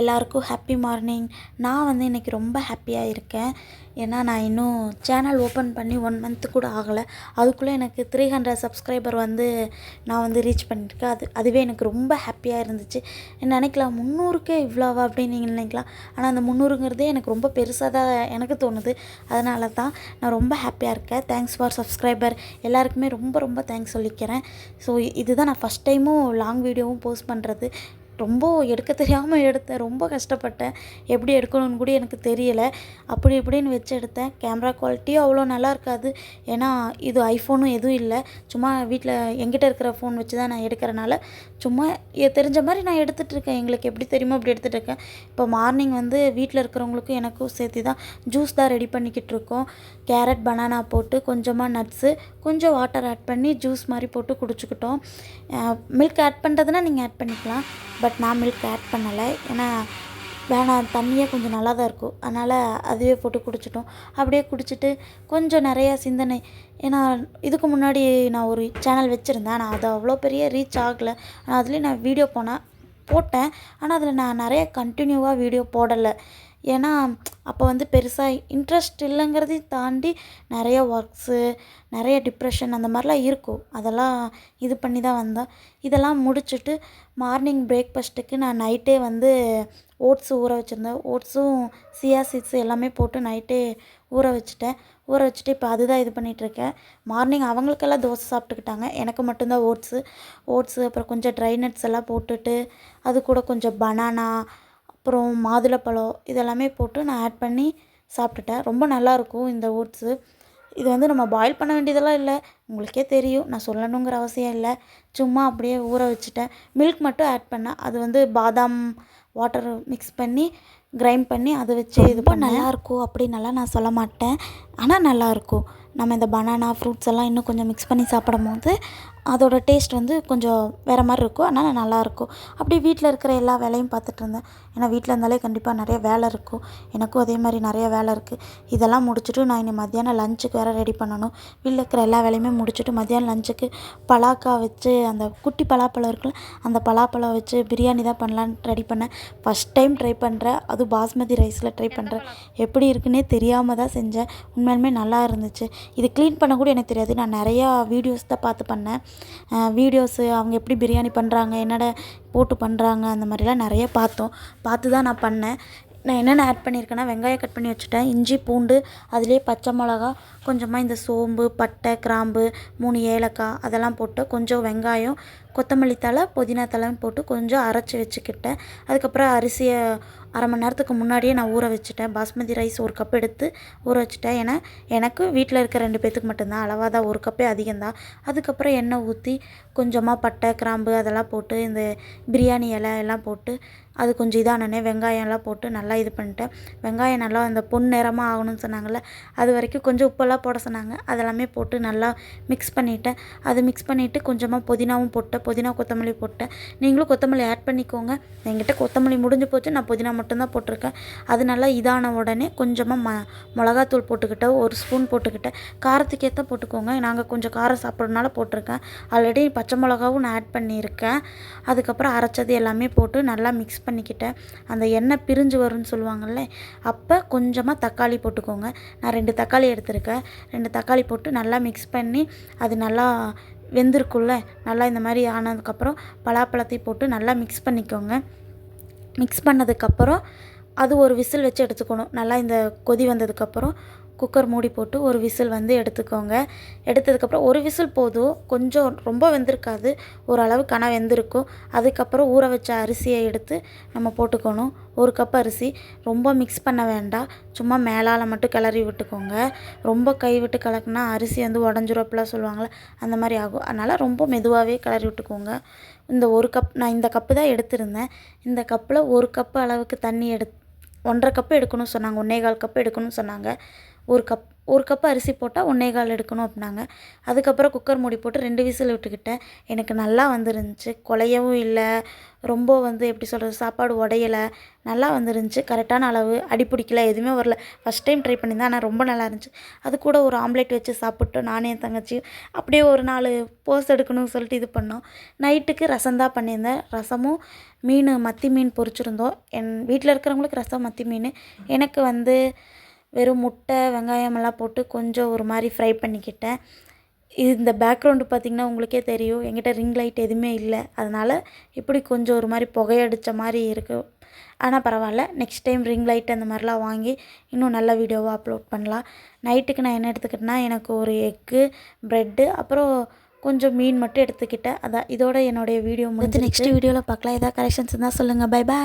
எல்லாருக்கும் happy morning நான் வந்து இன்றைக்கி ரொம்ப ஹாப்பியாக இருக்கேன். ஏன்னா நான் இன்னும் சேனல் ஓப்பன் பண்ணி ஒன் மந்த்து கூட ஆகலை. அதுக்குள்ளே எனக்கு த்ரீ ஹண்ட்ரட் சப்ஸ்கிரைபர் வந்து நான் வந்து ரீச் பண்ணியிருக்கேன் அது அதுவே எனக்கு ரொம்ப ஹாப்பியாக இருந்துச்சு. நினைக்கலாம் முந்நூறுக்கே இவ்வளோவா அப்படின்னு நீங்கள் நினைக்கலாம். ஆனால் அந்த முந்நூறுங்கிறதே எனக்கு ரொம்ப பெருசாக தான் எனக்கு தோணுது. அதனால தான் நான் ரொம்ப ஹாப்பியாக இருக்கேன். தேங்க்ஸ் ஃபார் சப்ஸ்கிரைபர் எல்லாருக்குமே ரொம்ப ரொம்ப தேங்க்ஸ் சொல்லிக்கிறேன். ஸோ இதுதான் நான் ஃபஸ்ட் டைமும் லாங் வீடியோவும் போஸ்ட் பண்ணுறது ரொம்ப எடுக்க தெரியாமல் எடுத்தேன். ரொம்ப கஷ்டப்பட்டேன். எப்படி எடுக்கணும்னு கூட எனக்கு தெரியலை. அப்படி இப்படின்னு வச்சு எடுத்தேன். கேமரா குவாலிட்டியும் அவ்வளோ நல்லா இருக்காது. ஏன்னா இது ஐஃபோனும் எதுவும் இல்லை. சும்மா வீட்டில் எங்கிட்ட இருக்கிற ஃபோன் வச்சு தான் நான் எடுக்கிறனால சும்மா தெரிஞ்ச மாதிரி நான் எடுத்துகிட்டு இருக்கேன். எங்களுக்கு எப்படி தெரியுமோ அப்படி எடுத்துகிட்டு இருக்கேன். இப்போ மார்னிங் வந்து வீட்டில் இருக்கிறவங்களுக்கும் எனக்கும் சேர்த்து தான் ஜூஸ் தான் ரெடி பண்ணிக்கிட்டு இருக்கோம். கேரட் பனானா போட்டு கொஞ்சமாக நட்ஸு கொஞ்சம் வாட்டர் ஆட் பண்ணி ஜூஸ் மாதிரி போட்டு குடிச்சுக்கிட்டோம். மில்க் ஆட் பண்ணுறதுனா நீங்கள் ஆட் பண்ணிக்கலாம். பட் நான் மில்க் ஆட் பண்ணலை. ஏன்னா வேணாம் தண்ணியே கொஞ்சம் நல்லா தான் இருக்கும். அதனால் அதுவே போட்டு குடிச்சிட்டோம். அப்படியே குடிச்சிட்டு கொஞ்சம் நிறையா சிந்தனை. ஏன்னா இதுக்கு முன்னாடி நான் ஒரு சேனல் வச்சுருந்தேன். நான் அது அவ்வளோ பெரிய ரீச் ஆகலை. ஆனால் அதுலேயும் நான் வீடியோ போனேன் போட்டேன். ஆனால் அதில் நான் நிறைய கண்டினியூவாக வீடியோ போடலை. ஏன்னா அப்போ வந்து பெருசாக இன்ட்ரெஸ்ட் இல்லைங்கிறதையும் தாண்டி நிறைய ஒர்க்ஸு நிறைய டிப்ரெஷன் அந்த மாதிரிலாம் இருக்கும். அதெல்லாம் இது பண்ணி தான் வந்தேன். இதெல்லாம் முடிச்சுட்டு மார்னிங் பிரேக்ஃபாஸ்ட்டுக்கு நான் நைட்டே வந்து ஓட்ஸ் ஊற வச்சுருந்தேன். ஓட்ஸும் சியா சீட்ஸ் எல்லாமே போட்டு நைட்டே ஊற வச்சுட்டேன். ஊற வச்சுட்டு இப்போ அதுதான் இது பண்ணிகிட்ருக்கேன் மார்னிங் அவங்களுக்கெல்லாம் தோசை சாப்பிட்டுக்கிட்டாங்க. எனக்கு மட்டும்தான் ஓட்ஸு ஓட்ஸு அப்புறம் கொஞ்சம் ட்ரை நட்ஸ் எல்லாம் போட்டுட்டு அது கூட கொஞ்சம் பனானா அப்புறம் மாதுளப்பழம் இதெல்லாமே போட்டு நான் ஆட் பண்ணி சாப்பிட்டுட்டேன். ரொம்ப நல்லாயிருக்கும் இந்த ஓட்ஸு. இது வந்து நம்ம பாயில் பண்ண வேண்டியதெல்லாம் இல்லை. உங்களுக்கே தெரியும். நான் சொல்லணுங்கிற அவசியம் இல்லை. சும்மா அப்படியே ஊற வச்சுட்டேன். மில்க் மட்டும் ஆட் பண்ணேன். அது வந்து பாதாம் வாட்டர் மிக்ஸ் பண்ணி கிரைண்ட் பண்ணி அதை வச்சு இது பண்ண நல்லாயிருக்கும் அப்படின்னலாம் நான் சொல்ல மாட்டேன். ஆனால் நல்லாயிருக்கும் நம்ம இந்த பனானா ஃப்ரூட்ஸ் எல்லாம் இன்னும் கொஞ்சம் மிக்ஸ் பண்ணி சாப்பிடும் போது அதோட டேஸ்ட் வந்து கொஞ்சம் வேறு மாதிரி இருக்கும். அதனால் நல்லாயிருக்கும் அப்படி வீட்டில் இருக்கிற எல்லா வேலையும் பார்த்துட்டு இருந்தேன். ஏன்னா வீட்டில் இருந்தாலே கண்டிப்பாக நிறைய வேலை இருக்கும். எனக்கும் அதே மாதிரி நிறைய வேலை இருக்குது இதெல்லாம் முடிச்சுட்டு நான் இனி மத்தியானம் லஞ்சுக்கு வேறு ரெடி பண்ணணும். வீட்டில் இருக்கிற எல்லா வேலையுமே முடிச்சுட்டு மத்தியானம் லஞ்சுக்கு பலாக்கா வச்சு அந்த குட்டி பலாப்பழம் இருக்குல்ல அந்த பலாப்பழம் வச்சு பிரியாணி தான் பண்ணலான்னு ரெடி பண்ணேன். ஃபஸ்ட் டைம் ட்ரை பண்ணுறேன் அது பாஸ்மதி ரைஸில் ட்ரை பண்ணுறேன் எப்படி இருக்குன்னே தெரியாமல் தான் செஞ்சேன். உண்மையாலுமே நல்லா இருந்துச்சு. இது க்ளீன் பண்ண கூட எனக்கு தெரியாது. நான் நிறையா வீடியோஸ் தான் பார்த்து பண்ணேன். வீடியோஸு அவங்க எப்படி பிரியாணி பண்ணுறாங்க என்னென்ன போட்டு பண்ணுறாங்க அந்த மாதிரிலாம் நிறைய பார்த்தோம். பார்த்து தான் நான் பண்ணேன். நான் என்னென்ன ஆட் பண்ணியிருக்கேன்னா வெங்காயம் கட் பண்ணி வச்சுட்டேன். இஞ்சி பூண்டு அதுலேயே பச்சை மிளகா கொஞ்சமாக இந்த சோம்பு பட்டை கிராம்பு மூணு ஏலக்காய் அதெல்லாம் போட்டு கொஞ்சம் வெங்காயம் கொத்தமல்லி தழை புதினா தழையும் போட்டு கொஞ்சம் அரைச்சி வச்சுக்கிட்டேன். அதுக்கப்புறம் அரிசியை அரை மணி நேரத்துக்கு முன்னாடியே நான் ஊற வச்சுட்டேன். பாஸ்மதி ரைஸ் ஒரு கப் எடுத்து ஊற வச்சுட்டேன். ஏன்னா எனக்கு வீட்டில் இருக்க ரெண்டு பேத்துக்கு மட்டும்தான். அளவாக தான் ஒரு கப்பே அதிகம்தான். அதுக்கப்புறம் எண்ணெய் ஊற்றி கொஞ்சமாக பட்டை கிராம்பு அதெல்லாம் போட்டு இந்த பிரியாணி இலை எல்லாம் போட்டு அது கொஞ்சம் இதானே வெங்காயம்லாம் போட்டு நல்லா இது பண்ணிட்டேன். வெங்காயம் நல்லா அந்த பொன் நிறமாக ஆகணும்னு சொன்னாங்கள்ல அது வரைக்கும் கொஞ்சம் உப்பெல்லாம் போட சொன்னாங்க. அதெல்லாமே போட்டு நல்லா மிக்ஸ் பண்ணிட்டேன். அது மிக்ஸ் பண்ணிவிட்டு கொஞ்சமாக புதினாவும் போட்டேன் புதினா கொத்தமல்லி போட்டேன். நீங்களும் கொத்தமல்லி ஆட் பண்ணிக்கோங்க. என்கிட்ட கொத்தமல்லி முடிஞ்சு போச்சு. நான் புதினா மட்டும்தான் போட்டிருக்கேன். அது நல்லா இதான உடனே கொஞ்சமாக ம மிளகாத்தூள் போட்டுக்கிட்டேன். ஒரு ஸ்பூன் போட்டுக்கிட்டேன். காரத்துக்கு ஏற்ற போட்டுக்கோங்க. நாங்கள் கொஞ்சம் காரம் சாப்பிட்றதுனால போட்டிருக்கேன். ஆல்ரெடி பச்சை மிளகாவும் நான் ஆட் பண்ணியிருக்கேன். அதுக்கப்புறம் அரைச்சது எல்லாமே போட்டு நல்லா மிக்ஸ் பண்ணிக்கிட்டேன். அந்த எண்ணெய் பிரிஞ்சு வரும்னு சொல்லுவாங்கள்ல அப்போ கொஞ்சமாக தக்காளி போட்டுக்கோங்க. நான் ரெண்டு தக்காளி எடுத்திருக்கேன். ரெண்டு தக்காளி போட்டு நல்லா மிக்ஸ் பண்ணி அது நல்லா வெந்திருக்குல்ல நல்லா இந்த மாதிரி ஆனதுக்கப்புறம் பலாப்பழத்தையும் போட்டு நல்லா மிக்ஸ் பண்ணிக்கோங்க. மிக்ஸ் பண்ணதுக்கப்புறம் அது ஒரு விசில் வச்சு எடுத்துக்கணும். நல்லா இந்த கொதி வந்ததுக்கப்புறம் குக்கர் மூடி போட்டு ஒரு விசில் வந்து எடுத்துக்கோங்க. எடுத்ததுக்கப்புறம் ஒரு விசில் போதும். கொஞ்சம் ரொம்ப வெந்திருக்காது. ஓரளவு கன வெந்திருக்கும். அதுக்கப்புறம் ஊற வச்ச அரிசியை எடுத்து நம்ம போட்டுக்கணும். ஒரு கப் அரிசி. ரொம்ப மிக்ஸ் பண்ண வேண்டாம். சும்மா மேலால் மட்டும் கிளறி விட்டுக்கோங்க. ரொம்ப கை விட்டு கலக்குனா அரிசி வந்து உடஞ்சிரும் சொல்லுவாங்களே அந்த மாதிரி ஆகும். அதனால் ரொம்ப மெதுவாகவே கிளறி விட்டுக்கோங்க. இந்த ஒரு கப் நான் இந்த கப்பு தான் எடுத்திருந்தேன். இந்த கப்பில் ஒரு கப்பு அளவுக்கு தண்ணி எடு ஒன்றரை கப்பு எடுக்கணும்னு சொன்னாங்க. ஒன்றே கால் கப்பு எடுக்கணும்னு சொன்னாங்க. ஒரு கப் ஒரு கப் அரிசி போட்டால் ஒன்றே கால் எடுக்கணும் அப்படின்னாங்க. அதுக்கப்புறம் குக்கர் மூடி போட்டு ரெண்டு விசில் விட்டுக்கிட்டேன். எனக்கு நல்லா வந்துருந்துச்சு. குலையவும் இல்லை. ரொம்ப வந்து எப்படி சொல்கிறது சாப்பாடு உடையலை. நல்லா வந்துருந்துச்சு. கரெக்டான அளவு. அடி பிடிக்கல. எதுவுமே வரல. ஃபஸ்ட் டைம் ட்ரை பண்ணியிருந்தேன். ஆனால் ரொம்ப நல்லா இருந்துச்சு. அது கூட ஒரு ஆம்லேட் வச்சு சாப்பிட்டோம் நானே என் தங்கச்சி அப்படியே ஒரு நாலு போஸ் எடுக்கணும்னு சொல்லிட்டு இது பண்ணோம். நைட்டுக்கு ரசம் தான் பண்ணியிருந்தேன். ரசமும் மீன் மத்தி மீன் பொரிச்சிருந்தோம். என் வீட்டில் இருக்கிறவங்களுக்கு ரசம் மத்தி மீன். எனக்கு வந்து வெறும் முட்டை வெங்காயமெல்லாம் போட்டு கொஞ்சம் ஒரு மாதிரி ஃப்ரை பண்ணிக்கிட்டேன். இது இந்த பேக்ரவுண்டு பார்த்திங்கன்னா உங்களுக்கே தெரியும். என்கிட்ட ரிங் லைட் எதுவுமே இல்லை. அதனால் இப்படி கொஞ்சம் ஒரு மாதிரி புகையடிச்ச மாதிரி இருக்குது ஆனால் பரவாயில்ல. நெக்ஸ்ட் டைம் ரிங் லைட் அந்த மாதிரிலாம் வாங்கி இன்னும் நல்ல வீடியோவாக அப்லோட் பண்ணலாம். நைட்டுக்கு நான் என்ன எடுத்துக்கிட்டேன்னா எனக்கு ஒரு எக்கு ப்ரெட்டு அப்புறம் கொஞ்சம் மீன் மட்டும் எடுத்துக்கிட்டேன். அதான் இதோட என்னுடைய வீடியோ முடிஞ்சு நெக்ஸ்ட் வீடியோவில் பார்க்கலாம். ஏதாவது கரெக்ஷன்ஸ் இருந்தால் சொல்லுங்கள் பை பாய்